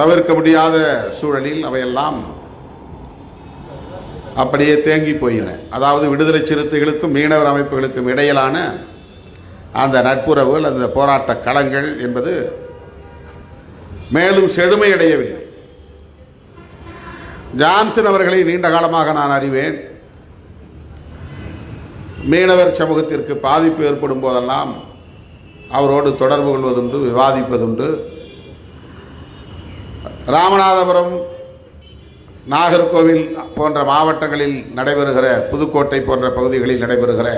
தவிர்க்க முடியாத சூழலில் அவையெல்லாம் அப்படியே தேங்கி போயின. அதாவது விடுதலை சிறுத்தைகளுக்கும் மீனவர் அமைப்புகளுக்கும் இடையிலான அந்த நட்புறவுகள் அந்த போராட்ட களங்கள் என்பது மேலும் செழுமையடையவில்லை. ஜான்சன் அவர்களை நீண்ட காலமாக நான் அறிவேன். மீனவர் சமூகத்திற்கு பாதிப்பு ஏற்படும் போதெல்லாம் அவரோடு தொடர்பு கொள்வதுண்டு விவாதிப்பதுண்டு ராமநாதபுரம் நாகர்கோவில் போன்ற மாவட்டங்களில் நடைபெறுகிற புதுக்கோட்டை போன்ற பகுதிகளில் நடைபெறுகிற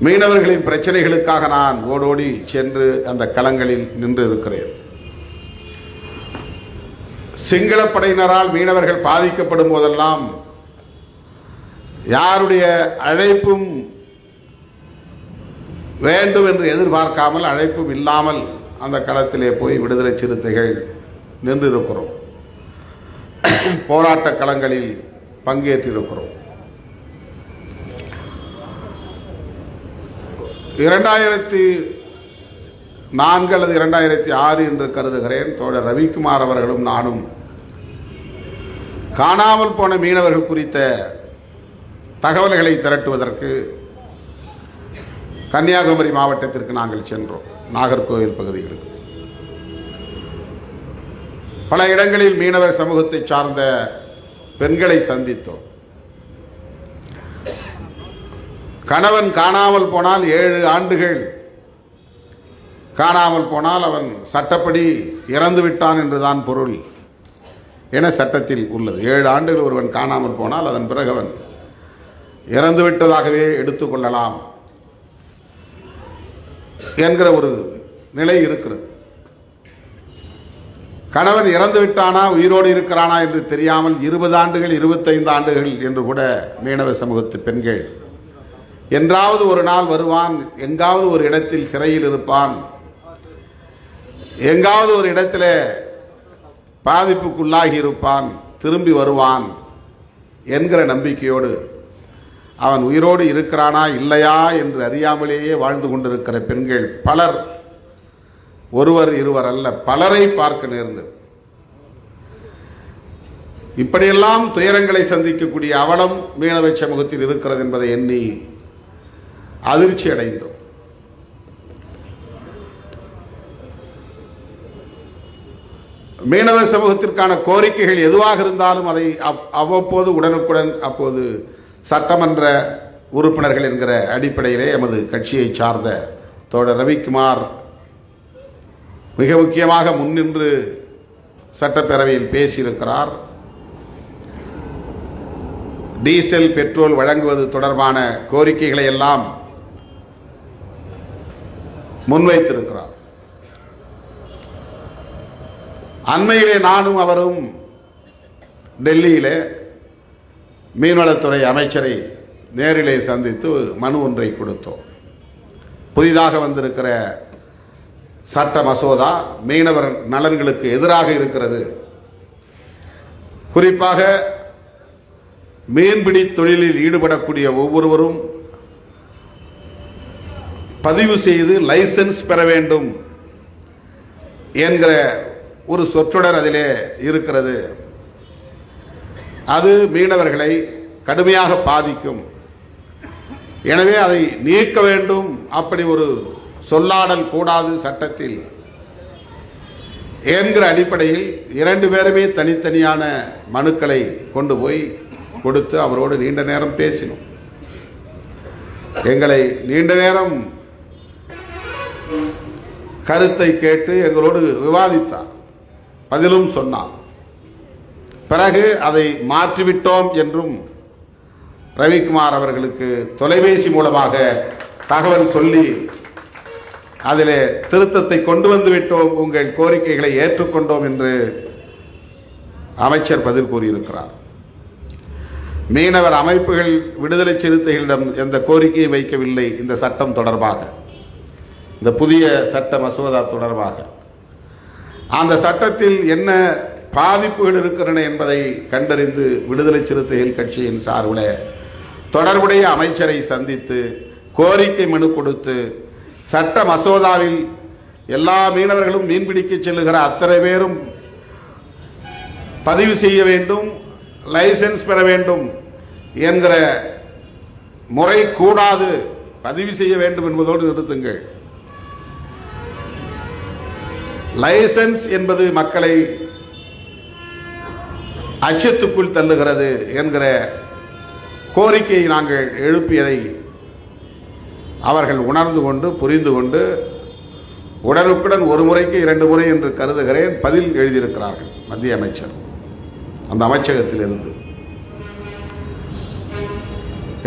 மீனவர்களின் பிரச்சனைகளுக்காக நான் ஓடோடி சென்று அந்த களங்களில் நின்று இருக்கிறேன் சிங்களப்படையினரால் மீனவர்கள் பாதிக்கப்படும் போதெல்லாம் யாருடைய அழைப்பும் வேண்டும் என்று எதிர்பார்க்காமல் அழைப்பும் இல்லாமல் அந்த களத்திலே போய் விடுதலை சிறுத்தைகள் நின்றிருக்கிறோம். போராட்ட களங்களில் பங்கேற்றிருக்கிறோம். இரண்டாயிரத்தி நான்கு அல்லது இரண்டாயிரத்தி ஆறு என்று கருதுகிறேன். தோழர் ரவிக்குமார் அவர்களும் நானும். காணாமல் போன மீனவர்கள் குறித்த தகவல்களை திரட்டுவதற்கு கன்னியாகுமரி மாவட்டத்திற்கு நாங்கள் சென்றோம். நாகர்கோவில் பகுதிகளுக்கு. பல இடங்களில் மீனவர் சமூகத்தை சார்ந்த பெண்களை சந்தித்தோம். கணவன் காணாமல் போனால் ஏழு ஆண்டுகள். காணாமல் போனால் அவன் சட்டப்படி இறந்து விட்டான் என்றுதான் பொருள். என சட்டத்தில் உள்ளது. ஏழு ஆண்டுகள் ஒருவன் காணாமல் போனால் அதன் பிறகு அவன் இறந்து விட்டதாகவே எடுத்துக்கொள்ளலாம் என்கிற ஒரு நிலை இருக்கிறது. கணவன் இறந்து விட்டானா உயிரோடு இருக்கிறானா என்று தெரியாமல் இருபது ஆண்டுகள் இருபத்தைந்து ஆண்டுகள் என்று கூட மீனவ சமூகத்து பெண்கள் என்றாவது ஒரு நாள் வருவான் எங்காவது ஒரு இடத்தில் சிறையில் இருப்பான். எங்காவது ஒரு இடத்துல பாதிப்புக்குள்ளாகி இருப்பான் திரும்பி வருவான் என்கிற நம்பிக்கையோடு அவன் உயிரோடு இருக்கிறானா இல்லையா என்று அறியாமலேயே வாழ்ந்து கொண்டிருக்கிற பெண்கள் பலர் ஒருவர் இருவர் அல்ல பலரை பார்க்க நேர்ந்தது. இப்படியெல்லாம் துயரங்களை சந்திக்கக்கூடிய அவலம் மீனவ சமூகத்தில் இருக்கிறது என்பதை எண்ணி அதிர்ச்சி அடைந்தோம். மீனவ சமூகத்திற்கான கோரிக்கைகள் எதுவாக இருந்தாலும் அதை அவ்வப்போது உடனுக்குடன் அப்போது சட்டமன்ற உறுப்பினர்கள் என்கிற அடிப்படையிலே எமது கட்சியை சார்ந்த தோழர் ரவிக்குமார் மிக முக்கியமாக முன்னின்று சட்டப்பேரவையில் பேசியிருக்கிறார். டீசல் பெட்ரோல் வழங்குவது தொடர்பான கோரிக்கைகளை எல்லாம் முன்வைத்திருக்கிறார். அண்மையிலே நானும் அவரும் டெல்லியிலே மீன்வளத்துறை அமைச்சரை நேரிலே சந்தித்து மனு ஒன்றை கொடுத்தோம். புதிதாக வந்திருக்கிற சட்ட மசோதா மீனவர் நலன்களுக்கு எதிராக இருக்கிறது. குறிப்பாக மீன்பிடி தொழிலில் ஈடுபடக்கூடிய ஒவ்வொருவரும் பதிவு செய்து லைசென்ஸ் பெற வேண்டும் என்கிற ஒரு சொற்றொடர் அதிலே இருக்கிறது. அது மீனவர்களை கடுமையாக பாதிக்கும். எனவே அதை நீக்க வேண்டும் அப்படி ஒரு சொல்லாடல் கூடாது சட்டத்தில் என்கிற அடிப்படையில் இரண்டு பேருமே தனித்தனியான மனுக்களை கொண்டு போய் கொடுத்து அவரோடு நீண்ட நேரம் பேசினோம். எங்களை நீண்ட நேரம் கருத்தை கேட்டு எங்களோடு விவாதித்தார். பதிலும் சொன்னார். பிறகு அதை மாற்றிவிட்டோம் என்றும் ரவிக்குமார் அவர்களுக்கு தொலைபேசி மூலமாக தகவல் சொல்லி அதிலே திருத்தத்தை கொண்டு வந்து விட்டோம் உங்கள் கோரிக்கைகளை ஏற்றுக்கொண்டோம் என்று அமைச்சர் பதில் கூறியிருக்கிறார். மீனவர் அமைப்புகள் விடுதலை சிறுத்தைகளிடம் எந்த கோரிக்கையை வைக்கவில்லை இந்த சட்டம் தொடர்பாக. இந்த புதிய சட்ட மசோதா தொடர்பாக. அந்த சட்டத்தில் என்ன பாதிப்புகள் இருக்கின்றன என்பதை கண்டறிந்து விடுதலை சிறுத்தைகள் கட்சியின் சார்பில் தொடர்புடைய அமைச்சரை சந்தித்து கோரிக்கை மனு கொடுத்து சட்ட மசோதாவில் எல்லா மீனவர்களும் மீன்பிடிக்க செல்லுகிற அத்தனை பேரும் பதிவு செய்ய வேண்டும் லைசென்ஸ் பெற வேண்டும் என்கிற முறை கூடாது. பதிவு செய்ய வேண்டும் என்பதோடு நிறுத்துங்கள். லைசென்ஸ் என்பது மக்களை அச்சத்துக்குள் தள்ளுகிறது என்கிற கோரிக்கையை நாங்கள் எழுப்பியதை அவர்கள் உணர்ந்து கொண்டு புரிந்து கொண்டு உடனுக்குடன் ஒரு முறைக்கு இரண்டு முறை என்று கருதுகிறேன் பதில் எழுதியிருக்கிறார்கள் மத்திய அமைச்சர். அந்த அமைச்சகத்திலிருந்து.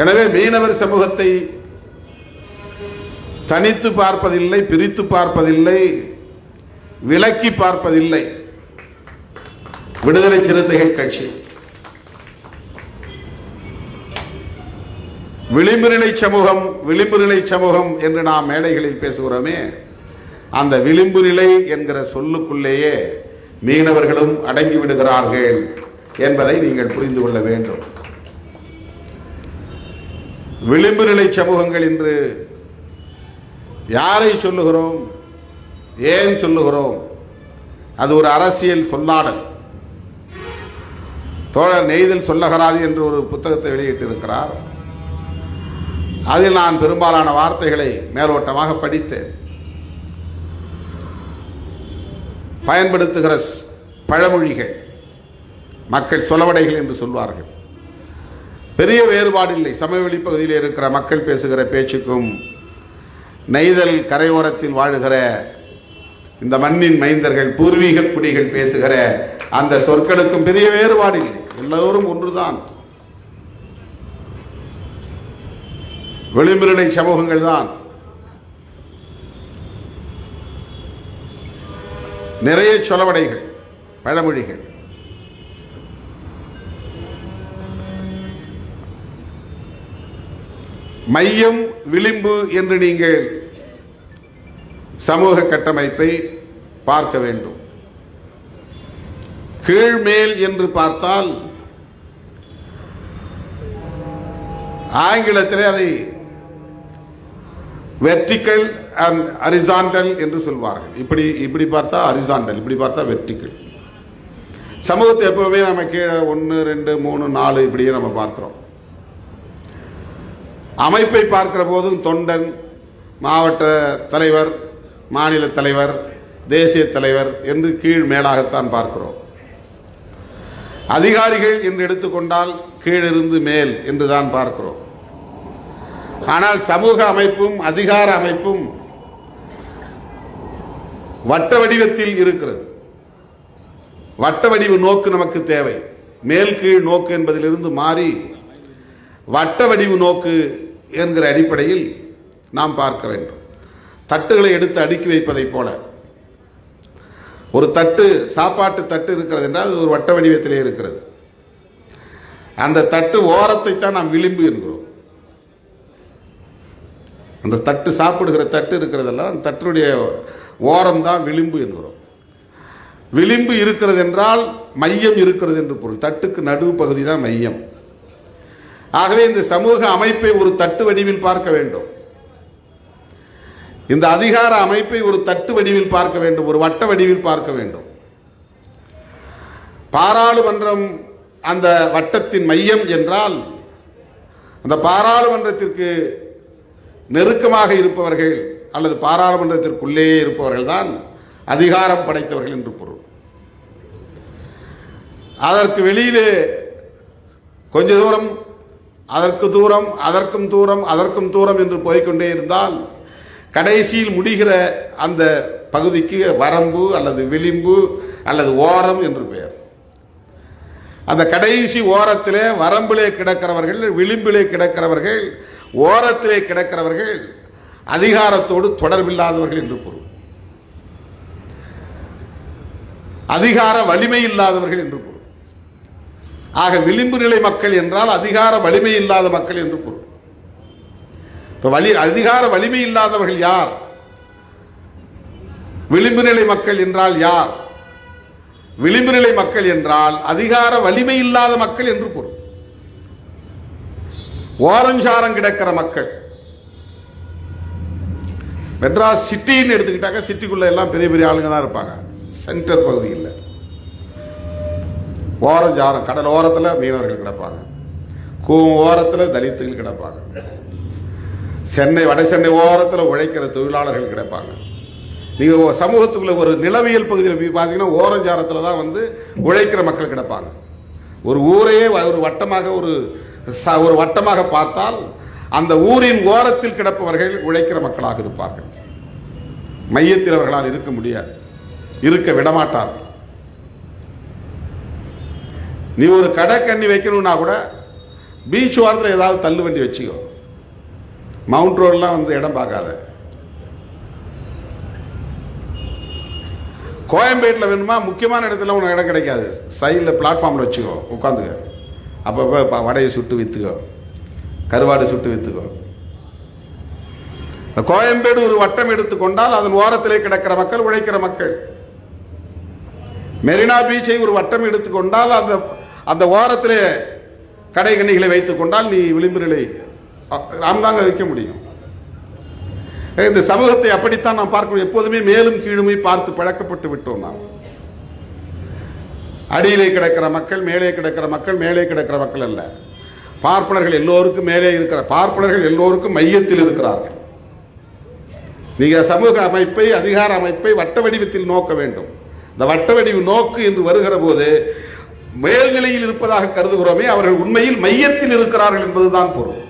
எனவே மீனவர் சமூகத்தை தனித்து பார்ப்பதில்லை பிரித்து பார்ப்பதில்லை விலக்கி பார்ப்பதில்லை. விடுதலை சிறுத்தைகள் கட்சி. விளிம்பு நிலை சமூகம் விளிம்பு நிலை சமூகம் என்று நாம் மேடைகளில் பேசுகிறோமே அந்த விளிம்பு நிலை என்கிற சொல்லுக்குள்ளேயே மீனவர்களும் அடங்கி விடுகிறார்கள் என்பதை நீங்கள் புரிந்து கொள்ள வேண்டும். விளிம்பு நிலை சமூகங்கள் என்று யாரை சொல்லுகிறோம்? ஏன் சொல்லுகிறோம்? அது ஒரு அரசியல் சொல்லாடல். தோழர் நெய்தல் சொல்லகராது என்று ஒரு புத்தகத்தை வெளியிட்டிருக்கிறார். அதில் நான் பெரும்பாலான வார்த்தைகளை மேலோட்டமாக படித்தேன். பயன்படுத்துகிற பழமொழிகள் மக்கள் சொலவடைகள் என்று சொல்வார்கள். பெரிய வேறுபாடு இல்லை சமவெளி பகுதியில் இருக்கிற மக்கள் பேசுகிற பேச்சுக்கும் நெய்தல் கரையோரத்தில் வாழுகிற இந்த மண்ணின் மைந்தர்கள் பூர்வீக குடிகள் பேசுகிற அந்த சொற்களுக்கும் பெரிய வேறுபாடு இல்லை எல்லோரும் ஒன்றுதான். விளிம்புநிலை சமூகங்கள் தான். நிறைய சொலவடைகள் பழமொழிகள். மையம் விளிம்பு என்று நீங்கள் சமூக கட்டமைப்பை பார்க்க வேண்டும். கீழ்மேல் என்று பார்த்தால் ஆங்கிலத்திலே அதை வெர்டிக்கல் அண்ட் அரிசாண்டல் என்று சொல்வார்கள். இப்படி இப்படி பார்த்தா அரிசாண்டல் இப்படி பார்த்தா வெர்டிக்கல் சமூகத்தை எப்பவுமே நம்ம கீழே ஒன்று ரெண்டு மூணு நாலு இப்படியே நம்ம பார்க்குறோம். அமைப்பை பார்க்கிற போதும் தொண்டன் மாவட்ட தலைவர் மாநில தலைவர் தேசிய தலைவர் என்று கீழ் மேலாகத்தான் பார்க்கிறோம். அதிகாரிகள் என்று எடுத்துக்கொண்டால் கீழிருந்து மேல் என்று தான் பார்க்கிறோம். ஆனால் சமூக அமைப்பும் அதிகார அமைப்பும் வட்ட வடிவத்தில் இருக்கிறது. வட்ட வடிவு நோக்கு நமக்கு தேவை. மேல் கீழ் நோக்கு என்பதிலிருந்து மாறி வட்ட வடிவு நோக்கு என்கிற அடிப்படையில் நாம் பார்க்க வேண்டும். தட்டுகளை எடுத்து அடுக்கி வைப்பதைப் போல. ஒரு தட்டு சாப்பாட்டு தட்டு இருக்கிறது என்றால் அது ஒரு வட்ட வடிவத்திலே இருக்கிறது. அந்த தட்டு ஓரத்தை தான் நாம் விளிம்பு என்கிறோம். அந்த தட்டு சாப்பிடுகிற தட்டு இருக்கிறதெல்லாம் அந்த தட்டுடைய ஓரம் தான் விளிம்பு என்கிறோம். விளிம்பு இருக்கிறது என்றால் மையம் இருக்கிறது என்று பொருள். தட்டுக்கு நடுவு பகுதி தான் மையம். ஆகவே இந்த சமூக அமைப்பை ஒரு தட்டு வடிவில் பார்க்க வேண்டும். இந்த அதிகார அமைப்பை ஒரு தட்டு வடிவில் பார்க்க வேண்டும். ஒரு வட்ட வடிவில் பார்க்க வேண்டும். பாராளுமன்றம் அந்த வட்டத்தின் மையம் என்றால் அந்த பாராளுமன்றத்திற்கு நெருக்கமாக இருப்பவர்கள் அல்லது பாராளுமன்றத்திற்குள்ளேயே இருப்பவர்கள் தான் அதிகாரம் படைத்தவர்கள் என்று பொருள். அதற்கு வெளியிலே கொஞ்ச தூரம் அதற்கு தூரம் அதற்கும் தூரம் அதற்கும் தூரம் என்று போய்க்கொண்டே இருந்தால் கடைசியில் முடிகிற அந்த பகுதிக்கு வரம்பு அல்லது விளிம்பு அல்லது ஓரம் என்று பெயர். அந்த கடைசி ஓரத்திலே வரம்பிலே கிடக்கிறவர்கள் விளிம்பிலே கிடக்கிறவர்கள் ஓரத்திலே கிடக்கிறவர்கள் அதிகாரத்தோடு தொடர்பில்லாதவர்கள் என்று பொருள். அதிகார வலிமை இல்லாதவர்கள் என்று பொருள். ஆக விளிம்பு நிலை மக்கள் என்றால் அதிகார வலிமை இல்லாத மக்கள் என்று பொருள். இப்ப வலி அதிகார வலிமை இல்லாதவர்கள் யார்? விளிம்பு நிலை மக்கள் என்றால் யார்? விளிம்பு நிலை மக்கள் என்றால் அதிகார வலிமை இல்லாத மக்கள் என்று பொருள். ஓரஞ்சாரம் கிடக்கிற மக்கள். மெட்ராஸ் சிட்டின்னு எடுத்துக்கிட்டாக்க சிட்டிக்குள்ள எல்லாம் பெரிய பெரிய ஆளுங்க தான் இருப்பாங்க. சென்டர் பகுதியில். ஓரஞ்சாரம் கடல் ஓரத்தில் மீனவர்கள் கிடப்பாங்க. கூவம் ஓரத்தில் தலித்துகள் கிடப்பாங்க. சென்னை வட சென்னை ஓரத்தில் உழைக்கிற தொழிலாளர்கள் கிடப்பாங்க. நீங்கள் சமூகத்துக்குள்ள ஒரு நிலவியல் பகுதியில் போய் பார்த்தீங்கன்னா ஓரஞ்சாரத்தில் தான் வந்து உழைக்கிற மக்கள் கிடப்பாங்க. ஒரு ஊரையே ஒரு வட்டமாக ஒரு ஒரு வட்டமாக பார்த்தால் அந்த ஊரின் ஓரத்தில் கிடப்பவர்கள் உழைக்கிற மக்களாக இருப்பார்கள். மையத்தில் அவர்களால் இருக்க முடியாது. இருக்க விடமாட்டார்கள். நீ ஒரு கடை கண்ணி வைக்கணும்னா கூட பீச் ஓரத்தில் ஏதாவது தள்ளு வண்டி வச்சுக்கோ. மவுண்ட் ரோட்லாம் வந்து இடம் பார்க்காத. கோயம்பேட்டில் வேணுமா? முக்கியமான இடத்துல உனக்கு இடம் கிடைக்காது. சைடில் பிளாட்ஃபார்மில் வச்சுக்கோ. உட்காந்துக்க. அப்பப்போ வடையை சுட்டு விற்றுக்கோ கருவாடு சுட்டு விற்றுக்கோ இந்த கோயம்பேடு ஒரு வட்டம் எடுத்துக்கொண்டால் அதன் ஓரத்திலே கிடக்கிற மக்கள் உழைக்கிற மக்கள். மெரினா பீச்சை ஒரு வட்டம் எடுத்துக்கொண்டால் அந்த அந்த ஓரத்திலே கடை கண்ணிகளை வைத்துக் கொண்டால் நீ விளிம்பு நிலை நாம் தாங்க வைக்க முடியும். இந்த சமூகத்தை அப்படித்தான் நாம் பார்க்கணும். எப்போதுமே மேலும் கீழுமே பார்த்து பழக்கப்பட்டு விட்டோம் நாம். அடியிலே கிடக்கிற மக்கள் மேலே கிடக்கிற மக்கள் மேலே கிடக்கிற மக்கள் அல்ல. பார்ப்பனர்கள் எல்லோருக்கும் மேலே இருக்கிற பார்ப்பனர்கள் எல்லோருக்கும் மையத்தில் இருக்கிறார்கள். நீங்க சமூக அமைப்பை அதிகார அமைப்பை வட்ட வடிவத்தில் நோக்க வேண்டும். இந்த வட்ட வடிவு நோக்கு என்று வருகிற போது மேல்நிலையில் இருப்பதாக கருதுகிறோமே அவர்கள் உண்மையில் மையத்தில் இருக்கிறார்கள் என்பதுதான் பொருள்.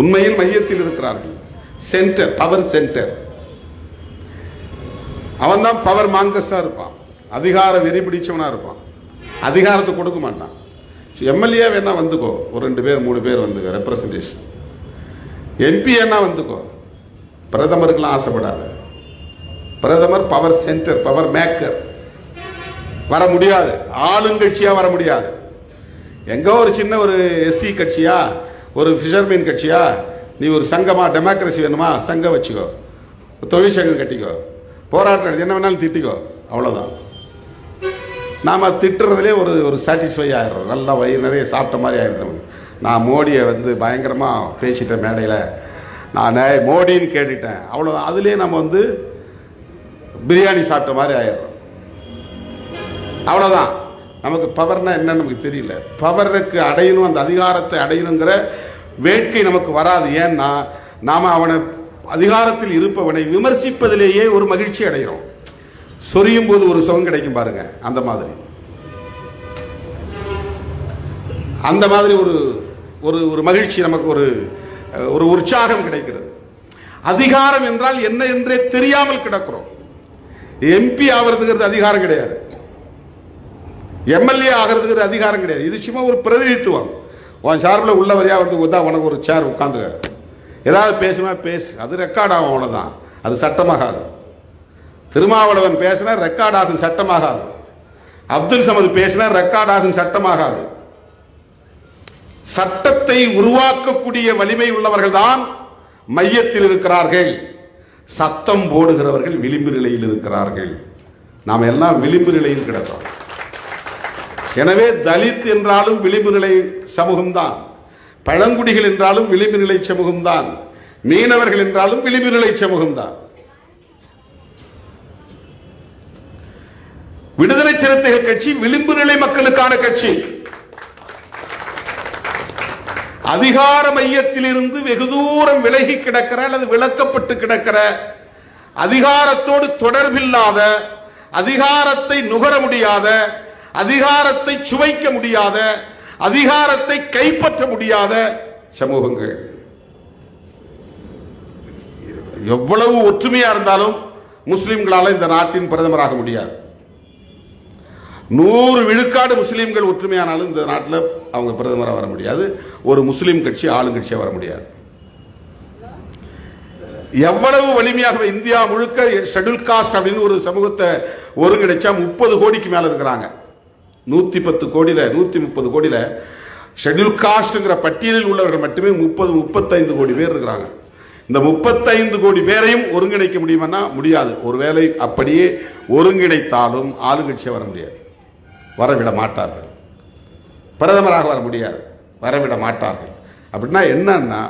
உண்மையில் மையத்தில் இருக்கிறார்கள். சென்டர் பவர் சென்டர் அவன் தான் பவர் மாங்கஸா இருப்பான். அதிகார வெறி பிடிச்சவனாக இருப்பான். அதிகாரத்தை கொடுக்க மாட்டான். எம்எல்ஏ வேணா வந்துக்கோ. ஒரு ரெண்டு பேர் மூணு பேர் வந்துக்கோ ரெப்ரசன்டேஷன் எம்பி என்ன வந்துக்கோ. பிரதமருக்கெல்லாம் ஆசைப்படாத. பிரதமர் பவர் சென்டர் பவர் மேக்கர் வர முடியாது. ஆளுங்கட்சியாக வர முடியாது. எங்கோ ஒரு சின்ன ஒரு எஸ்சி கட்சியா ஒரு ஃபிஷர்மேன் கட்சியா நீ ஒரு சங்கமா டெமோக்ரஸி வேணுமா சங்கம் வச்சுக்கோ. தொழிற்சங்கம் கட்டிக்கோ. போராட்டம் என்ன வேணாலும் திட்டிக்கோ. அவ்வளோதான் நாம் திட்டுறதுலே ஒரு ஒரு சாட்டிஸ்ஃபை ஆகிடுறோம் நல்லா வயிறு நிறைய சாப்பிட்ட மாதிரி ஆகிடுறோம் நான் மோடியை வந்து பயங்கரமாக பேசிட்டேன் மேடையில். நான் மோடின்னு கேட்டுட்டேன். அவ்வளோ அதுலேயே நம்ம வந்து பிரியாணி சாப்பிட்ட மாதிரி ஆயிடுறோம். அவ்வளோதான் நமக்கு பவர்னா என்னன்னு நமக்கு தெரியல. பவருக்கு அடையணும் அந்த அதிகாரத்தை அடையணுங்கிற வேட்கை நமக்கு வராது. ஏன்னா நாம் அவனை அதிகாரத்தில் இருப்பவனை விமர்சிப்பதிலேயே ஒரு மகிழ்ச்சி அடைகிறோம். சொரியும் போது ஒரு சுகம் கிடைக்கும் பாருங்க அந்த மாதிரி. அந்த மாதிரி ஒரு ஒரு ஒரு மகிழ்ச்சி நமக்கு ஒரு ஒரு உற்சாகம் கிடைக்கிறது. அதிகாரம் என்றால் என்ன என்றே தெரியாமல் கிடக்கிறோம். எம்பி ஆகிறதுங்கிறது அதிகாரம் கிடையாது. எம்எல்ஏ ஆகிறதுங்கிறது அதிகாரம் கிடையாது. இது சும்மா ஒரு பிரதிநிதித்துவம். உன் சார்பில் உள்ளவரையா வந்து உதா உனக்கு ஒரு சேர் உட்காந்துக்க ஏதாவது பேசுமா பேசு. அது ரெக்கார்ட் ஆகும் அவ்வளோதான் அது சட்டமாகாது. திருமாவளவன் பேசினா ரெக்கார்ட் ஆகும் சட்டமாகாது. அப்துல் சமது பேசினா ரெக்கார்ட் ஆகும் சட்டமாகாது. சட்டத்தை உருவாக்கக்கூடிய வலிமை உள்ளவர்கள் தான் மையத்தில் இருக்கிறார்கள். சத்தம் போடுகிறவர்கள் விளிம்பு நிலையில் இருக்கிறார்கள். நாம் எல்லாம் விளிம்பு நிலையில் கிடக்கிறோம். எனவே தலித் என்றாலும் விளிம்பு நிலை சமூகம்தான். பழங்குடிகள் என்றாலும் விளிம்பு நிலை சமூகம்தான். மீனவர்கள் என்றாலும் விளிம்பு நிலை சமூகம்தான். விடுதலை சிறுத்தைகள் கட்சி விளிம்பு நிலை மக்களுக்கான கட்சி. அதிகார மையத்திலிருந்து வெகு தூரம் விலகி கிடக்கிற அல்லது விளக்கப்பட்டு கிடக்கிற அதிகாரத்தோடு தொடர்பில்லாத அதிகாரத்தை நுகர முடியாத அதிகாரத்தை சுவைக்க முடியாத அதிகாரத்தை கைப்பற்ற முடியாத சமூகங்கள். எவ்வளவு ஒற்றுமையா இருந்தாலும் முஸ்லிம்களால இந்த நாட்டின் பிரதமராக முடியாது. நூறு விழுக்காடு முஸ்லீம்கள் ஒற்றுமையானாலும் இந்த நாட்டில் அவங்க பிரதமராக வர முடியாது. ஒரு முஸ்லீம் கட்சி ஆளுங்கட்சியாக வர முடியாது. எவ்வளவு வலிமையாக இந்தியா முழுக்க ஷெடியூல் காஸ்ட் அப்படின்னு ஒரு சமூகத்தை ஒருங்கிணைச்சா முப்பது கோடிக்கு மேலே இருக்கிறாங்க. நூற்றி பத்து கோடியில் நூற்றி முப்பது கோடியில் ஷெடியூல் காஸ்ட்டுங்கிற பட்டியலில் உள்ளவர்கள் மட்டுமே முப்பது முப்பத்தைந்து கோடி பேர் இருக்கிறாங்க. இந்த முப்பத்தைந்து கோடி பேரையும் ஒருங்கிணைக்க முடியுமானா முடியாது. ஒருவேளை அப்படியே ஒருங்கிணைத்தாலும் ஆளுங்கட்சியாக வர முடியாது. வரவிட மாட்டார்கள் பிரதமராக வர முடியாது. வரவிட மாட்டார்கள் அப்படின்னா என்னன்னா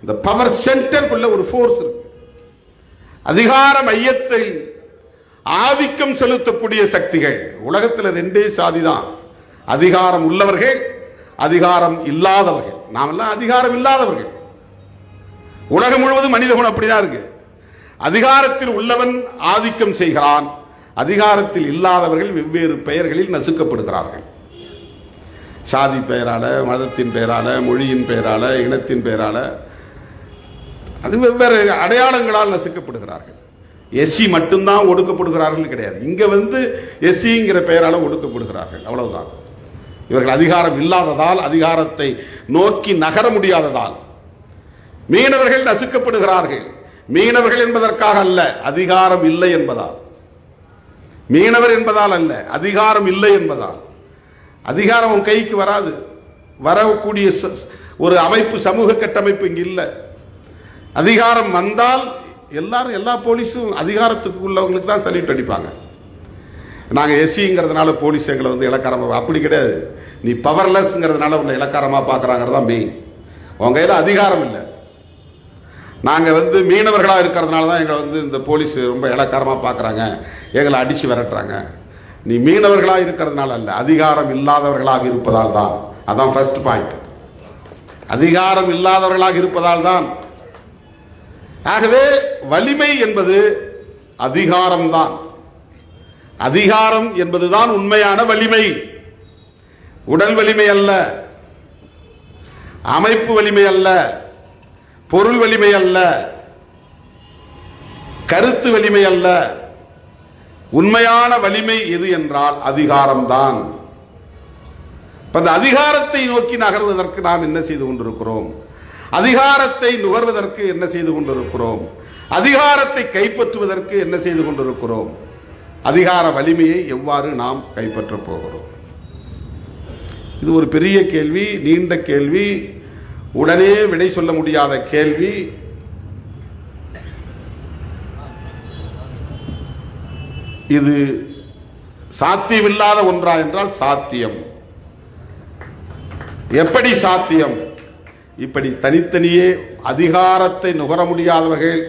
இந்த பவர் சென்டருக்குள்ள ஒரு ஃபோர்ஸ் இருக்கு. அதிகார மையத்தை ஆதிக்கம் செலுத்தக்கூடிய சக்திகள். உலகத்தில் ரெண்டே சாதி தான் அதிகாரம் உள்ளவர்கள் அதிகாரம் இல்லாதவர்கள். நாமெல்லாம் அதிகாரம் இல்லாதவர்கள். உலகம் முழுவதும் மனித குணம் அப்படிதான் இருக்கு. அதிகாரத்தில் உள்ளவன் ஆதிக்கம் செய்கிறான். அதிகாரத்தில் இல்லாதவர்கள் வெவ்வேறு பெயர்களில் நசுக்கப்படுகிறார்கள். சாதி பெயரால மதத்தின் பெயரால மொழியின் பெயரால இனத்தின் பெயரால அது வெவ்வேறு அடையாளங்களால் நசுக்கப்படுகிறார்கள். எஸ்சி மட்டும்தான் ஒடுக்கப்படுகிறார்கள் கிடையாது. இங்கே வந்து எஸ்சிங்கிற பெயரால ஒடுக்கப்படுகிறார்கள். அவ்வளவுதான். இவர்கள் அதிகாரம் இல்லாததால் அதிகாரத்தை நோக்கி நகர முடியாததால் மீனவர்கள் நசுக்கப்படுகிறார்கள். மீனவர்கள் என்பதற்காக அல்ல அதிகாரம் இல்லை என்பதால். மீனவர் என்பதால் அல்ல அதிகாரம் இல்லை என்பதால். அதிகாரம் உன் கைக்கு வராது. வரக்கூடிய ச- ஒரு அமைப்பு சமூக கட்டமைப்பு இங்கே இல்லை. அதிகாரம் வந்தால் எல்லாரும் எல்லா போலீஸும் அதிகாரத்துக்கு உள்ளவங்களுக்கு தான் சல்யூட் அடிப்பாங்க. நாங்கள் எஸ்சிங்கிறதுனால போலீஸ் எங்களை வந்து இலக்காரமாக அப்படி கிடையாது. நீ பவர்லெஸ்ங்கிறதுனால உன்னை இலக்காரமாக பார்க்குறாங்கிறது தான் மெயின் உன் கையில் அதிகாரம் இல்லை. நாங்கள் வந்து மீனவர்களாக இருக்கிறதுனால தான் எங்களை வந்து இந்த போலீஸ் ரொம்ப இலக்காரமாக பார்க்குறாங்க எங்களை அடித்து விரட்டுறாங்க. நீ மீனவர்களாக இருக்கிறதுனால அல்ல அதிகாரம் இல்லாதவர்களாக இருப்பதால் தான். அதான் ஃபர்ஸ்ட் பாயிண்ட் அதிகாரம் இல்லாதவர்களாக இருப்பதால் தான். ஆகவே வலிமை என்பது அதிகாரம்தான் அதிகாரம் என்பதுதான் உண்மையான வலிமை. உடல் வலிமை அல்ல. அமைப்பு வலிமை அல்ல. பொருள் வலிமை அல்ல கருத்து வலிமை அல்ல. உண்மையான வலிமை எது என்றால் அதிகாரம்தான். அந்த அதிகாரத்தை நோக்கி நகர்வதற்கு நாம் என்ன செய்து கொண்டிருக்கிறோம்? அதிகாரத்தை நுகர்வதற்கு என்ன செய்து கொண்டிருக்கிறோம்? அதிகாரத்தை கைப்பற்றுவதற்கு என்ன செய்து கொண்டிருக்கிறோம்? அதிகார வலிமையை எவ்வாறு நாம் கைப்பற்றப் போகிறோம்? இது ஒரு பெரிய கேள்வி நீண்ட கேள்வி. உடனே விடை சொல்ல முடியாத கேள்வி. இது சாத்தியமில்லாத ஒன்றா என்றால் சாத்தியம். எப்படி சாத்தியம்? இப்படி தனித்தனியே அதிகாரத்தை நுகர முடியாதவர்கள்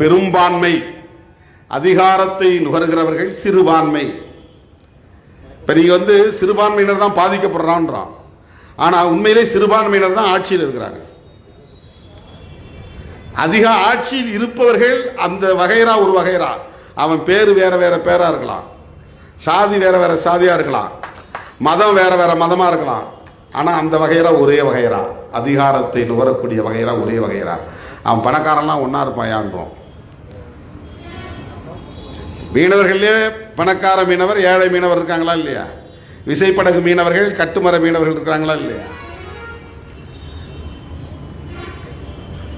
பெரும்பான்மை அதிகாரத்தை நுகர்கிறவர்கள் சிறுபான்மை. இப்ப நீங்க வந்து சிறுபான்மையினர் தான் பாதிக்கப்படுறான்றான். ஆனால் உண்மையிலே சிறுபான்மையினர் தான் ஆட்சியில் இருக்கிறாங்க அதிக ஆட்சியில் இருப்பவர்கள் அந்த வகைரா ஒரு வகைரா. அவன் பேர் வேற வேற பேரா இருக்கலாம். சாதி வேற வேற சாதியா இருக்கலாம். மதம் வேற வேற மதமா இருக்கலாம். ஆனா அந்த வகைரா ஒரே வகைரா. அதிகாரத்தை நுகரக்கூடிய வகைரா ஒரே வகைரா. அவன் பணக்காரன்லாம் ஒன்னா இருப்பாயான்றோம். மீனவர்களே பணக்கார மீனவர் ஏழை மீனவர் இருக்காங்களா இல்லையா? விசைப்படகு மீனவர்கள் கட்டுமர மீனவர்கள் இருக்கிறாங்களா இல்லையா?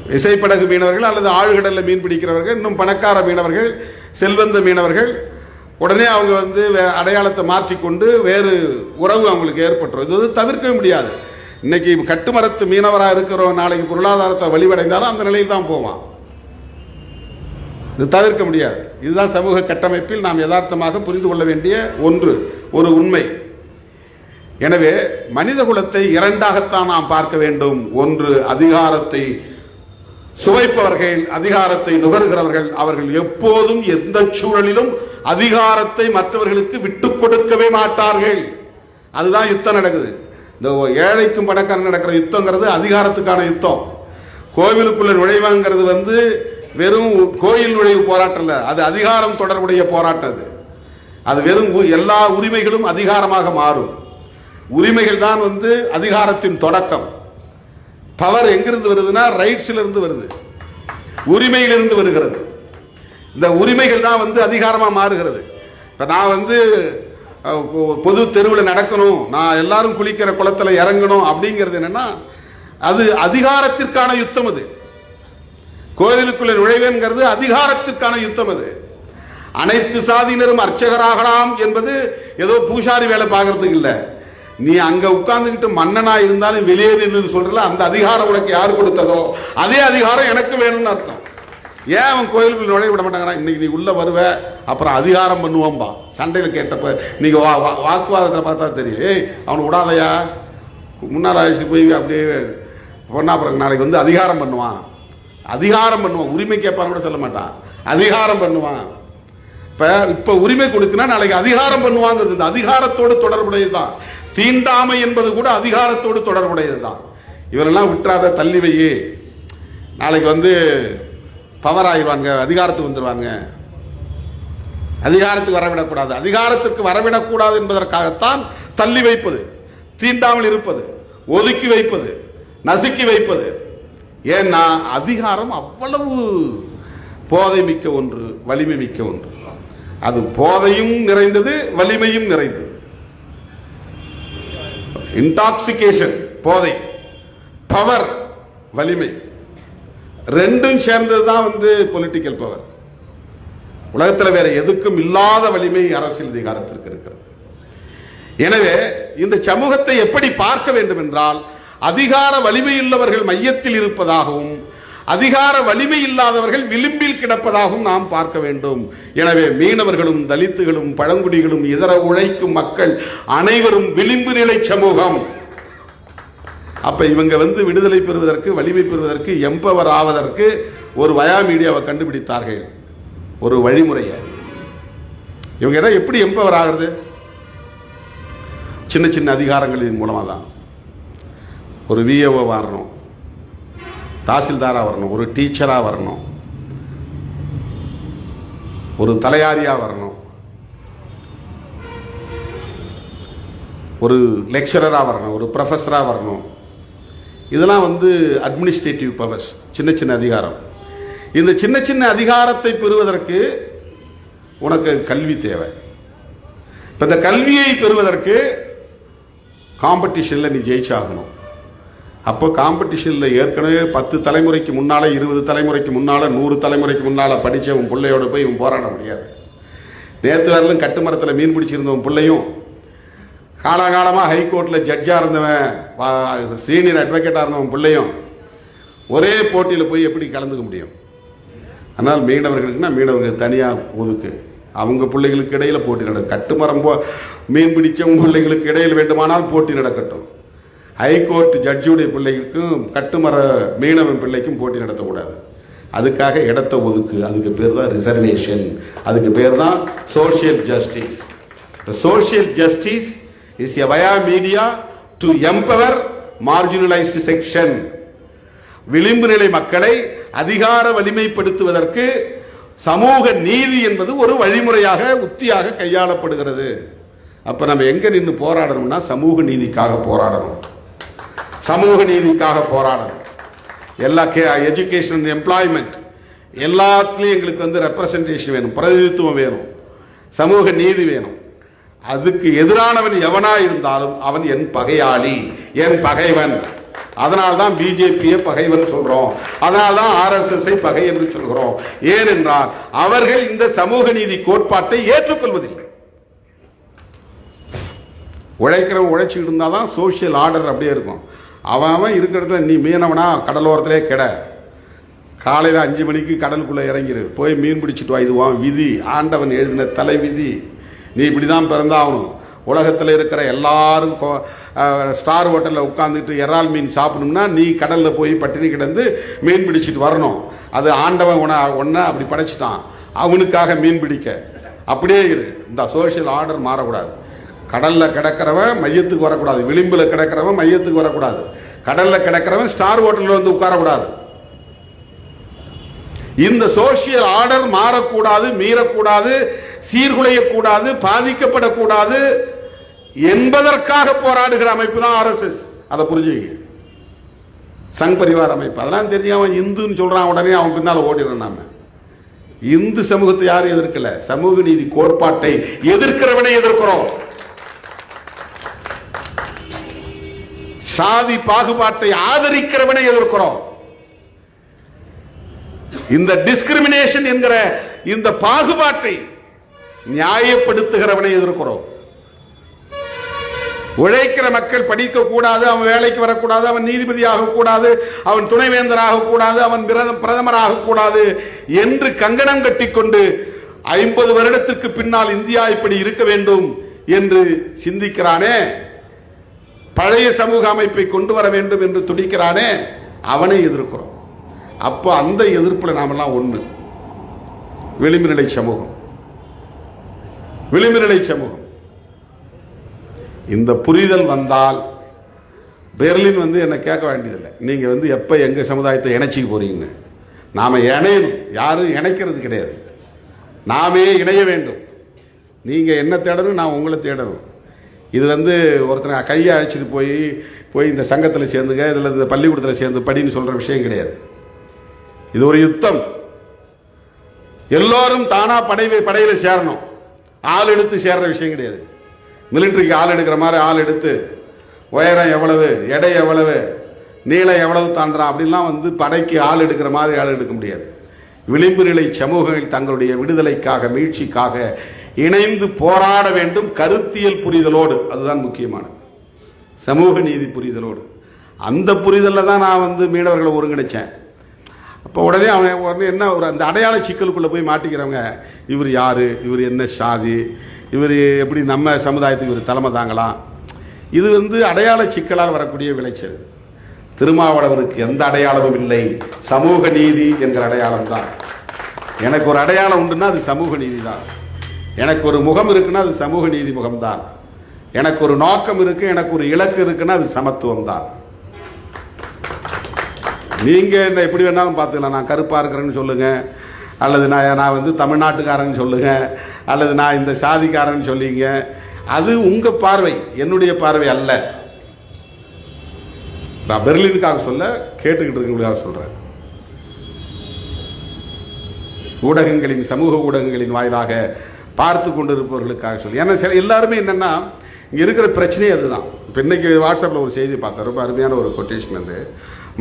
விசைப்படகு மீனவர்கள் அல்லது ஆழ்கடலில் மீன் பிடிக்கிறவர்கள் இன்னும் பணக்கார மீனவர்கள் செல்வந்த மீனவர்கள் உடனே அவங்க வந்து வே- அடையாளத்தை மாற்றிக்கொண்டு வேறு உறவு அவங்களுக்கு ஏற்பட்டுரும். இது வந்து தவிர்க்கவே முடியாது. இன்னைக்கு கட்டுமரத்து மீனவராக இருக்கிறவன் நாளைக்கு பொருளாதாரத்தை வலிவடைந்தாலும் அந்த நிலையில் தான் போவான். இது தவிர்க்க முடியாது. இதுதான் சமூக கட்டமைப்பில் நாம் யதார்த்தமாக புரிந்து கொள்ள வேண்டிய ஒன்று ஒரு உண்மை. எனவே மனித குலத்தை இரண்டாகத்தான் நாம் பார்க்க வேண்டும். ஒன்று அதிகாரத்தை சுவைப்பவர்கள் அதிகாரத்தை நுகர்கிறவர்கள் அவர்கள் எப்போதும் எந்த சூழலிலும் அதிகாரத்தை மற்றவர்களுக்கு விட்டு கொடுக்கவே மாட்டார்கள். அதுதான் யுத்தம் நடக்குது. இந்த ஏழைக்கும் பணக்காரன் நடக்கிற யுத்தங்கிறது அதிகாரத்துக்கான யுத்தம். கோவிலுக்குள்ள நுழைவாங்கிறது வந்து வெறும் கோயில் நுழைவு போராட்டம் இல்லை அது அதிகாரம் தொடர்புடைய போராட்டம் அது. அது வெறும் எல்லா உரிமைகளும் அதிகாரமாக மாறும். உரிமைகள் தான் வந்து அதிகாரத்தின் தொடக்கம். பவர் எங்கிருந்து வருதுன்னா ரைட்ஸ்ல இருந்து வருது. உரிமையிலிருந்து வருகிறது. இந்த உரிமைகள் தான் வந்து அதிகாரமாக மாறுகிறது. இப்போ நான் வந்து பொது தெருவில் நடக்கணும் நான் எல்லாரும் குளிக்கிற குளத்தில் இறங்கணும் அப்படிங்கிறது என்னன்னா அது அதிகாரத்திற்கான யுத்தம் அது. கோயிலுக்குள்ள நுழைவேங்கிறது அதிகாரத்திற்கான யுத்தம் அது. அனைத்து சாதியினரும் அர்ச்சகராகலாம் என்பது ஏதோ பூசாரி வேலை பார்க்கறதுக்கு இல்லை. நீ அங்க உட்கார்ந்துக்கிட்டு மன்னனா இருந்தாலும் வெளியேறு சொல்றல அந்த அதிகாரம் உனக்கு யார் கொடுத்ததோ அதே அதிகாரம் எனக்கு வேணும்னு அர்த்தம். ஏன் அவன் கோயிலுக்கு நுழைய விட மாட்டாங்கிறான்? இன்னைக்கு நீ உள்ள வருவ அப்புறம் அதிகாரம் பண்ணுவோம்பா. சண்டையில கேட்டப்ப நீங்க வா- வா- பார்த்தா தெரியும். ஏய் அவனை விடாதயா. முன்னால் அழைச்சி போய் அப்படியே பொண்ணா அப்புறம் நாளைக்கு வந்து அதிகாரம் பண்ணுவான். அதிகாரம் பண்ணுவான். உரிமை கேட்பான்னு கூட சொல்ல மாட்டான். அதிகாரம் பண்ணுவான். இப்போ இப்போ உரிமை கொடுத்தினா நாளைக்கு அதிகாரம் பண்ணுவாங்கிறது இந்த அதிகாரத்தோடு தொடர்புடையதுதான். தீண்டாமை என்பது கூட அதிகாரத்தோடு தொடர்புடையது தான் இவரெல்லாம் விட்டுறாத தள்ளி வையே நாளைக்கு வந்து பவர் ஆயிடுவாங்க அதிகாரத்துக்கு வந்துடுவாங்க அதிகாரத்துக்கு வரவிடக்கூடாது. அதிகாரத்துக்கு வரவிடக்கூடாது என்பதற்காகத்தான் தள்ளி வைப்பது தீண்டாமல் இருப்பது ஒதுக்கி வைப்பது நசுக்கி வைப்பது. ஏன்னா அதிகாரம் அவ்வளவு போதை மிக்க ஒன்று வலிமை மிக்க ஒன்று. அது போதையும் நிறைந்தது வலிமையும் நிறைந்தது. இன்டாக்சிகேஷன் போதை பவர் வலிமை. ரெண்டும் சேர்ந்தது தான் வந்து பொலிட்டிக்கல் பவர் உலகத்தில் வேற எதுக்கும் இல்லாத வலிமை அரசியல் அதிகாரத்திற்கு இருக்கிறது. எனவே இந்த சமூகத்தை எப்படி பார்க்க வேண்டும் என்றால் அதிகார வலிமையுள்ளவர்கள் மையத்தில் இருப்பதாகவும் அதிகார வலிமை இல்லாதவர்கள் விளிம்பில் கிடப்பதாகவும் நாம் பார்க்க வேண்டும். எனவே மீனவர்களும் தலித்துகளும் பழங்குடிகளும் இதர உழைக்கும் மக்கள் அனைவரும் விளிம்பு நிலை சமூகம். அப்ப இவங்க வந்து விடுதலை பெறுவதற்கு வலிமை பெறுவதற்கு எம்பவர் ஆவதற்கு ஒரு வயா மீடியாவை கண்டுபிடித்தார்கள். ஒரு வழிமுறையை. இவங்க எல்லாம் எப்படி எம்பவர் ஆகிறது? சின்ன சின்ன அதிகாரங்களின் மூலமாக தான் ஒரு விஏஓ வரணும். தாசில்தாராக வரணும் ஒரு டீச்சராக வரணும் ஒரு தலையாரியாக வரணும் ஒரு லெக்சரராக வரணும் ஒரு ப்ரொஃபஸராக வரணும். இதெல்லாம் வந்து அட்மினிஸ்ட்ரேட்டிவ் பவர்ஸ் சின்ன சின்ன அதிகாரம். இந்த சின்ன சின்ன அதிகாரத்தை பெறுவதற்கு உனக்கு கல்வி தேவை. இப்போ இந்த கல்வியை பெறுவதற்கு காம்படிஷனில் நீ ஜெயிச்சாகணும். அப்போ காம்படிஷனில் ஏற்கனவே பத்து தலைமுறைக்கு முன்னால் இருபது தலைமுறைக்கு முன்னால் நூறு தலைமுறைக்கு முன்னால் படித்த உன் பிள்ளையோட போய் இவன் போராட முடியாது. நேற்று வரலும் கட்டுமரத்தில் மீன் பிடிச்சிருந்தவன் பிள்ளையும் காலாகாலமாக ஹைகோர்ட்டில் ஜட்ஜாக இருந்தவன் சீனியர் அட்வொகேட்டாக இருந்தவன் பிள்ளையும் ஒரே போட்டியில் போய் எப்படி கலந்துக்க முடியும்? ஆனால் மீனவர்களுக்குன்னா மீனவர்கள் தனியாக ஒதுக்கு அவங்க பிள்ளைகளுக்கு இடையில் போட்டி நடக்கும். கட்டுமரம் போ மீன் பிடிச்சவங்க பிள்ளைகளுக்கு இடையில் வேண்டுமானால் போட்டி நடக்கட்டும். ஹைகோர்ட் ஜட்ஜுடைய பிள்ளைக்கும் கட்டுமர மீனவன் பிள்ளைக்கும் போட்டி நடத்தக்கூடாது. அதுக்காக இடத்த ஒதுக்கு. அதுக்கு பேர் தான் ரிசர்வேஷன் அதுக்கு பேர் தான் social justice social justice is a via media to empower marginalised section விளிம்பு நிலை மக்களை அதிகார வலிமைப்படுத்துவதற்கு சமூக நீதி என்பது ஒரு வழிமுறையாக உத்தியாக கையாளப்படுகிறது. அப்ப நம்ம எங்க நின்று போராடணும்னா சமூக நீதிக்காக போராடணும். சமூக நீதிக்காக போராடணும். எல்லா எஜுகேஷன் எம்ப்ளாய்மெண்ட் எல்லாத்துலேயும் எங்களுக்கு வந்து ரெப்ரசன்டேஷன் வேணும் பிரதிநிதித்துவம் வேணும் சமூக நீதி வேணும். அதுக்கு எதிரானவன் எவனா இருந்தாலும் அவன் என் பகையாளி என் பகைவன். அதனால தான் பிஜேபியை பகைவன் சொல்றோம். அதனால தான் ஆர்எஸ்எஸ் பகை என்று சொல்கிறோம். ஏனென்றால் அவர்கள் இந்த சமூக நீதி கோட்பாட்டை ஏற்றுக்கொள்வதில்லை. உழைக்கிறவன் உழைச்சிக்கிட்டு இருந்தால் தான் சோஷியல் ஆர்டர் அப்படியே இருக்கும். அவன் அவன் இருக்கிற இடத்துல நீ மீனவனா? கடலோரத்திலே கிட. காலையில் அஞ்சு மணிக்கு கடலுக்குள்ளே இறங்கிரு. போய் மீன் பிடிச்சிட்டு வா இதுவான் விதி. ஆண்டவன் எழுதின தலை விதி நீ இப்படி தான் பிறந்தாகணும். உலகத்தில் இருக்கிற எல்லாரும் ஸ்டார் ஹோட்டலில் உட்காந்துட்டு இறால் மீன் சாப்பிடணும்னா நீ கடலில் போய் பட்டினி கிடந்து மீன் பிடிச்சிட்டு வரணும். அது ஆண்டவன் உன ஒன்றை அப்படி படைச்சிட்டான். அவனுக்காக மீன் பிடிக்க. அப்படியே இரு. இந்த சோஷியல் ஆர்டர் மாறக்கூடாது. கடல்ல கிடக்கிறவன் மையத்துக்கு வரக்கூடாது. விளிம்புல கிடக்கிறவன் மையத்துக்கு வரக்கூடாது. கடல்ல கிடக்கிறவன் ஸ்டார் ஹோட்டல்ல வந்து உட்காரக்கூடாது. இந்த சோசியல் ஆர்டர் மாறக்கூடாது மீறக்கூடாது சீர்குலையக்கூடாது பாதிக்கப்படக்கூடாது என்பதற்காக போராடுகிற அமைப்பு தான் ஆர்எஸ்எஸ். அதை புரிஞ்சுக்க சங் பரிவார் அமைப்பு. அதெல்லாம் தெரிஞ்சு அவன் இந்துன்னு சொல்றான் உடனே அவன் பின்னால் ஓடிடுறான் நாம. இந்து சமூகத்தை யாரும் எதிர்க்கல. சமூக நீதி கோட்பாட்டை எதிர்க்கிறவனை எதிர்க்கிறோம். சாதி பாகுபாட்டை ஆதரிக்கிறவனை எதிர்க்கிறோம் இந்த டிஸ்கிரிமினேஷன் என்கிற இந்த பாகுபாட்டை நியாயப்படுத்துகிறவனை எதிர்க்கிறோம் உழைக்கிற மக்கள் படிக்க கூடாது அவன் வேலைக்கு வரக்கூடாது அவன் நீதிபதி ஆகக்கூடாது அவன் துணைவேந்தர் ஆகக்கூடாது அவன் பிரதமர் ஆகக்கூடாது என்று கங்கணம் கட்டிக்கொண்டு ஐம்பது வருடத்திற்கு பின்னால் இந்தியா இப்படி இருக்க வேண்டும் என்று சிந்திக்கிறானே. பழைய சமூக அமைப்பை கொண்டு வர வேண்டும் என்று துடிக்கிறானே அவனை எதிர்க்கிறோம். அப்போ அந்த எதிர்ப்பில் நாமெல்லாம் ஒன்று விளிம்புநிலை சமூகம். விளிம்புநிலை சமூகம். இந்த புரிதல் வந்தால் பெர்லின் வந்து என்னை கேட்க வேண்டியதில்லை. நீங்கள் வந்து எப்போ எங்கள் சமுதாயத்தை இணைச்சிக்க போறீங்கன்னு. நாம் இணையணும். யாரும் இணைக்கிறது கிடையாது. நாமே இணைய வேண்டும். நீங்கள் என்ன தேடணும் நான் உங்களை தேடணும். இது வந்து ஒருத்தனை கையை அழைச்சிட்டு போய் போய் இந்த சங்கத்தில் சேர்ந்துங்க இதில் இந்த பள்ளிக்கூடத்தில் சேர்ந்து படின்னு சொல்கிற விஷயம் கிடையாது. இது ஒரு யுத்தம். எல்லோரும் தானாக படை படையில் சேரணும். ஆள் எடுத்து சேர்ற விஷயம் கிடையாது. மிலிட்டரிக்கு ஆள் எடுக்கிற மாதிரி ஆள் எடுத்து உயரம் எவ்வளவு எடை எவ்வளவு நீளம் எவ்வளவு தாண்டான் அப்படின்லாம் வந்து படைக்கு ஆள் எடுக்கிற மாதிரி ஆள் எடுக்க முடியாது. விளிம்பு நிலை சமூகங்கள் தங்களுடைய விடுதலைக்காக மீழ்ச்சிக்காக இணைந்து போராட வேண்டும் கருத்தியல் புரிதலோடு. அதுதான் முக்கியமானது. சமூக நீதி புரிதலோடு. அந்த புரிதலில் தான் நான் வந்து மீனவர்களை ஒருங்கிணைச்சேன். அப்போ உடனே அவன் உடனே என்ன ஒரு அந்த அடையாள சிக்கலுக்குள்ளே போய் மாட்டிக்கிறவங்க இவர் யார் இவர் என்ன சாதி இவர் எப்படி நம்ம சமுதாயத்துக்கு இவர் தலைமை தாங்கலாம். இது வந்து அடையாள சிக்கலால் வரக்கூடிய விளைச்சல். திருமாவளவருக்கு எந்த அடையாளமும் இல்லை. சமூக நீதி என்கிற அடையாளம் தான் எனக்கு ஒரு அடையாளம் உண்டுன்னா அது சமூக நீதி தான் எனக்கு ஒரு முகம் இருக்குன்னா அது சமூக நீதி முகம்தான். எனக்கு ஒரு நோக்கம் இருக்கு எனக்கு ஒரு இலக்கு இருக்குன்னா அது சமத்துவம் தான் நீங்க என்ன எப்படி வேணாலும் பார்த்துக்கலாம். நான் கருப்பா இருக்கிறேன்னு சொல்லுங்க. அல்லது நான் நான் வந்து தமிழ்நாட்டுக்காரன் சொல்லுங்க. அல்லது நான் இந்த சாதிக்காரன் சொல்லிங்க. அது உங்க பார்வை. என்னுடைய பார்வை அல்ல. நான் பெர்லினுக்காக சொல்ல கேட்டுக்கிட்டு இருக்கவங்களுக்காக சொல்றேன். ஊடகங்களின் சமூக ஊடகங்களின் வாயிலாக பார்த்து கொண்டிருப்பவர்களுக்காக சொல்லி. ஏன்னா சில எல்லாருமே என்னென்னா இங்கே இருக்கிற பிரச்சனையே அதுதான். இப்போ இன்றைக்கி வாட்ஸ்அப்பில் ஒரு செய்தி பார்த்தேன் ரொம்ப அருமையான ஒரு கொட்டேஷன் வந்து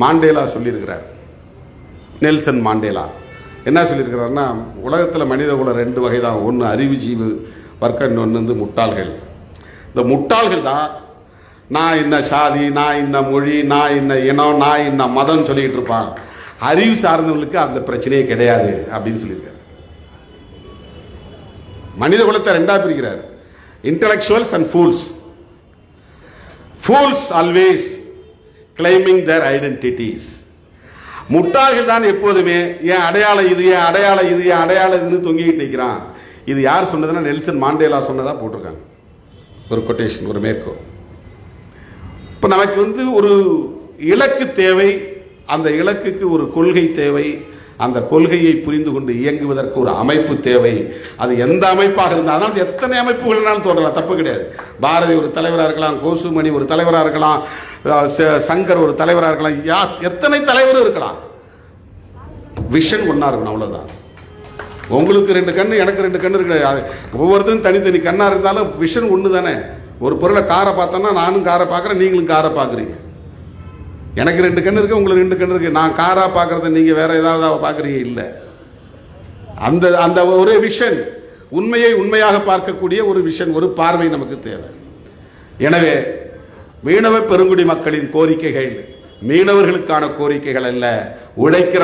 மாண்டேலா சொல்லியிருக்கிறார். Nelson Mandela. என்ன சொல்லியிருக்கிறாருன்னா உலகத்தில் மனித குலம் ரெண்டு வகை தான் ஒன்று அறிவுஜீவு வர்க்கம் இன்னொன்று வந்து முட்டாள்கள். இந்த முட்டாள்கள் தான் நான் இன்ன சாதி நான் இன்ன மொழி நான் இன்ன இனம் நான் இன்ன மதம் சொல்லிக்கிட்டு இருப்பான். அறிவு சார்ந்தவங்களுக்கு அந்த பிரச்சனையே கிடையாது அப்படின்னு சொல்லியிருக்காரு. மனித குலத்தை ரெண்டா பிரிக்கிறார். Intellectuals and fools fools always claiming their identities முட்டாள்கள் தான் எப்போதுமே என் அடையாளம் இது என் அடையாளம் இது என் அடையாளம் இதுன்னு தொங்கிக்கிட்டு நிற்கிறான் இது யார் சொன்னதுன்னா நெல்சன் மாண்டேலா சொன்னதாக போட்டிருக்காங்க. ஒரு கொட்டேஷன் ஒரு மேற்கோள். இப்போ நமக்கு வந்து ஒரு இலக்கு தேவை அந்த இலக்குக்கு ஒரு கொள்கை தேவை அந்த கொள்கையை புரிந்து கொண்டு இயங்குவதற்கு ஒரு அமைப்பு தேவை. அது எந்த அமைப்பாக இருந்தாலும் அது எத்தனை அமைப்புகள்னாலும் தோன்றலாம் தப்பு கிடையாது. பாரதி ஒரு தலைவராக இருக்கலாம் கோசுமணி ஒரு தலைவராக இருக்கலாம் ச- சங்கர் ஒரு தலைவராக இருக்கலாம் யா எத்தனை தலைவரும் இருக்கலாம். விஷன் ஒன்றா இருக்கணும் அவ்வளோதான் உங்களுக்கு ரெண்டு கண்ணு எனக்கு ரெண்டு கண்ணு இருக்கு ஒவ்வொருத்தரும் தனித்தனி கண்ணாக இருந்தாலும் விஷன் ஒன்று தானே ஒரு பொருளை காரை பார்த்தோன்னா நானும் காரை பார்க்குறேன் நீங்களும் காரை பார்க்குறீங்க. எனக்கு ரெண்டு கண்ணு இருக்கு உங்களுக்கு ரெண்டு கண்ணு இருக்கு. நான் காரா பார்க்கறத நீங்க வேற ஏதாவது பார்க்குறீங்க? இல்லை. அந்த அந்த ஒரு விஷன் உண்மையை உண்மையாக பார்க்கக்கூடிய ஒரு விஷன் ஒரு பார்வை நமக்கு தேவை. எனவே மீனவ பெருங்குடி மக்களின் கோரிக்கைகள் மீனவர்களுக்கான கோரிக்கைகள் அல்ல உழைக்கிற